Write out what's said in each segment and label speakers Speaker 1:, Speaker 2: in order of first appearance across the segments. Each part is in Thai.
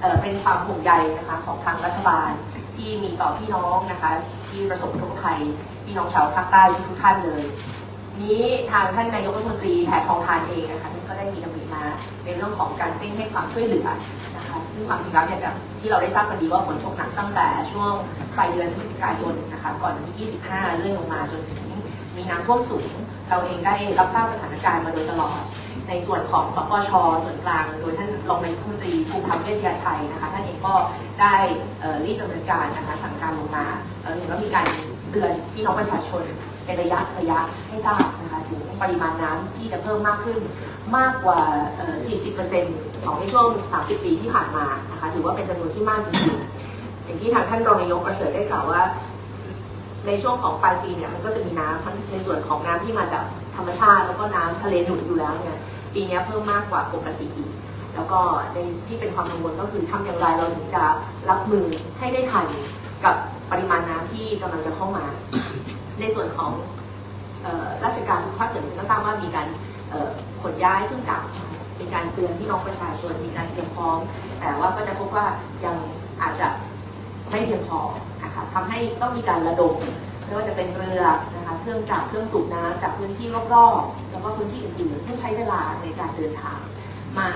Speaker 1: เเป็นความห่วงใยนะคะของทางรัฐบาลที่มีต่อพี่น้องนะคะที่ประสบทุกภัยพี่น้องชาวภาคใต้ทุกท่านเลย นี้ทางท่านนายกรัฐมนตรีแพทองทานเองนะคะก็ได้มีดำริมาในเรื่องของการเร่งให้ความช่วยเหลือนะคะซึ่งความจริงแล้วเนี่ยจากที่เราได้ทราบกันดีว่าฝนตกหนักตั้งแต่ช่วงปลายเดือนพฤศจิกายนนะคะก่อนวันที่ 25 เรื่อยลงมาจนถึงมีน้ำท่วมสูง เราเองได้รับทราบสถานการณ์มาโดยตลอด ในส่วนของสปชส่วนกลาง โดยท่านรองนายกรัฐมนตรีภูมิธรรมเวชยชัยนะคะท่านเองก็ได้รีบดำเนินการนะคะสั่งการลงมาเห็นว่ามีการเตือนพี่น้องประชาชนเป็นระยะระยะให้ทราบนะคะถึงปริมาณน้ำที่จะเพิ่มมากขึ้นมากกว่า 40%ของในช่วง 30 ปีที่ผ่านมานะคะถือว่าเป็นจำนวนที่มากจริงๆอย่างที่ทางท่านรองนายกประเสริฐได้กล่าวว่า ในช่วงของปลายปีเนี่ยมันก็จะมีน้ำในส่วนของน้ำที่มาจากธรรมชาติแล้วก็น้ำทะเลหนุนอยู่แล้วเนี่ยปีนี้เพิ่มมากกว่าปกติอีก แล้วก็ในที่เป็นความกังวลก็คือทำอย่างไรเราถึงจะรับมือให้ได้ทันกับปริมาณน้ำที่กำลังจะเข้ามา ในส่วนของออราชการทุกภาคส่วนฉันก็ทราบว่ามีการขนย้ายเครื่องจักรเป็นการเตือนพี่น้องประชาชนมีการเตรียมพร้อม แต่ว่าก็จะพบว่ายังอาจจะไม่เพียงพอนะคะทำให้ต้องมีการระดม ไม่ว่าจะเป็นเรือนะคะเครื่องจักรเครื่องสูบน้ำจากพื้นที่รอบๆแล้วก็พื้นที่อื่นๆซึ่งใช้เวลาในการเดินทางมา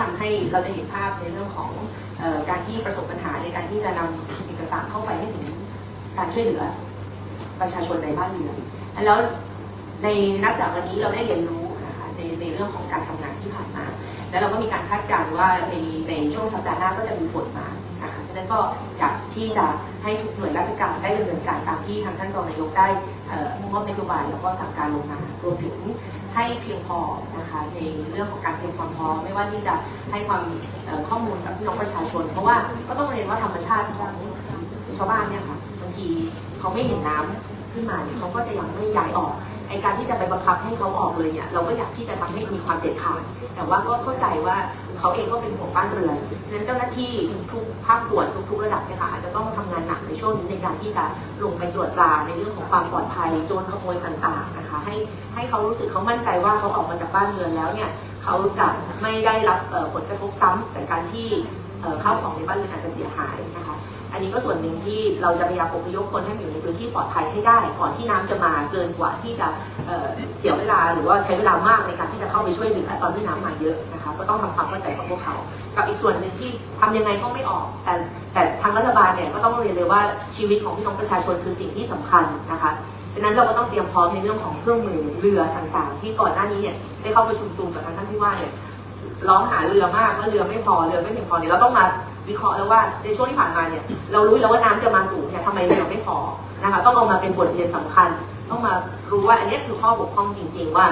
Speaker 1: ทำให้เราจะเห็นภาพในเรื่องของออการที่ประสบปัญหาในการที่จะนำสิ่งต่างๆเข้าไปให้ถึงการช่วยเหลือประชาชนในบ้านเรือนแล้วในนับจากวันนี้เราได้เรียนรู้นะคะในในเรื่องของการทำงานที่ผ่านมา แล้วเราก็มีการคาดการณ์ว่าในในช่วงสัปดาห์หน้าก็จะมีฝนมานะคะ นั้นก็อยากที่จะให้ทุกหน่วยราชการได้ดำเนินการตามที่ทางท่านรองนายกได้เอ่อมอบนโยบายแล้วก็สั่งการลงมารวมถึงให้เพียงพอนะคะในเรื่องของการเตรียมความพร้อมไม่ว่าที่จะให้ความข้อมูลกับพี่น้องประชาชน เพราะว่าก็ต้องเรียนว่าธรรมชาติของชาวบ้านเนี่ยค่ะบางทีเขาไม่เห็นน้ำขึ้นมาเนี่ยเขาก็จะยังไม่ย้ายออก ไอการที่จะไปบังคับให้เขาออกเลยเนี่ยเราก็อยากที่จะทำให้มีความเด็ดขาดแต่ว่าก็เข้าใจว่าเขาเองก็เป็นห่วงบ้านเรือนดังนั้นเจ้าหน้าที่ทุกภาคส่วนทุกๆระดับเนี่ยค่ะอาจจะต้องทำงานหนักในช่วงนี้ในการที่จะลงไปตรวจตราในเรื่องของความปลอดภัยโจรขโมยต่างๆนะคะให้ให้เขารู้สึกเขามั่นใจว่าเขาออกมาจากบ้านเรือนแล้วเนี่ยเขาจะไม่ได้รับผลกระทบซ้ำแต่การที่เข้าวของในบ้านเรือนอาจจะเสียหายนะคะ อันนี้ก็ส่วนหนึ่งที่เราจะพยายามอพยพคนให้อยู่ในพื้นที่ปลอดภัยให้ได้ ก่อนที่น้ำจะมาเกินกว่าที่จะเเสียเวลาหรือว่าใช้เวลามากในการที่จะเข้าไปช่วยเหลือตอนที่น้ำมาเยอะนะคะก็ต้องทำความเข้าใจกับพวกเขา กับอีกส่วนหนึ่งที่ทำยังไงก็ไม่ออก แต่แต่ทางรัฐบาลเนี่ยก็ต้องเรียนเลยว่าชีวิตของพี่น้องประชาชนคือสิ่งที่สำคัญนะคะดังนั้นเราก็ต้องเตรียมพร้อมในเรื่องของเครื่องมือเรือต่างๆ ที่ก่อนหน้านี้เนี่ยได้เข้าประชุมตูมกับทางท่านที่ว่าเนี่ยร้องหาเรือมากว่าเรือไม่พอเรือไม่เพียงพอเนี่ยเราต้องมา วิเคราะห์แล้วว่าในช่วงที่ผ่านมาเนี่ยเรารู้แล้วว่าน้ำจะมาสูงเนี่ยทำไมเรือไม่พอนะคะต้องเอามาเป็นบทเรียนสำคัญ ต้องมารู้ว่าอันนี้คือข้อบกพร่องจริง ๆ ว่า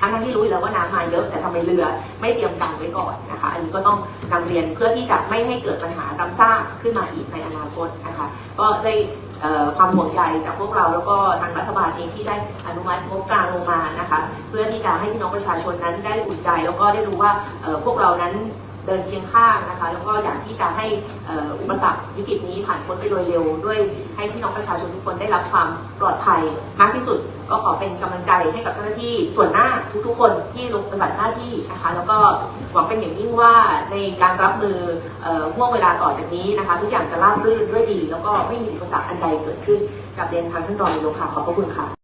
Speaker 1: ทั้งทั้งที่รู้แล้วว่าน้ำมาเยอะแต่ทำไมเรือไม่เตรียมการไว้ก่อนนะคะ อันนี้ก็ต้องนำเรียนเพื่อที่จะไม่ให้เกิดปัญหาซ้ำซากขึ้นมาอีกในอนาคตนะคะ ก็ได้ความห่วงใยจากพวกเราแล้วก็ทางรัฐบาลเองที่ได้อนุมัติงบกลางลงมานะคะ เพื่อที่จะให้พี่น้องประชาชนนั้นได้อุ่นใจ แล้วก็ได้รู้ว่าพวกเรานั้นเดินเคียงข้างนะคะ แล้วก็อยาก ที่จะให้อุปสรรควิกฤตนี้ผ่านพ้นไปโดยเร็ว ด้วยให้พี่น้องประชาชนทุกคนได้รับความปลอดภัยมากที่สุด ก็ขอเป็นกำลังใจให้กับเจ้าหน้าที่ส่วนหน้าทุกๆ คนที่ลงปฏิบัติหน้าที่นะคะแล้วก็หวังเป็นอย่างยิ่งว่าในการรับมือเอ่อห่วงเวลาต่อจากนี้นะคะ ทุกอย่างจะราบรื่นด้วยดี แล้วก็ไม่มีอุปสรรคอันใดเกิดขึ้นกับเรียนทางท่านรองนายกค่ะขอบพระคุณค่ะ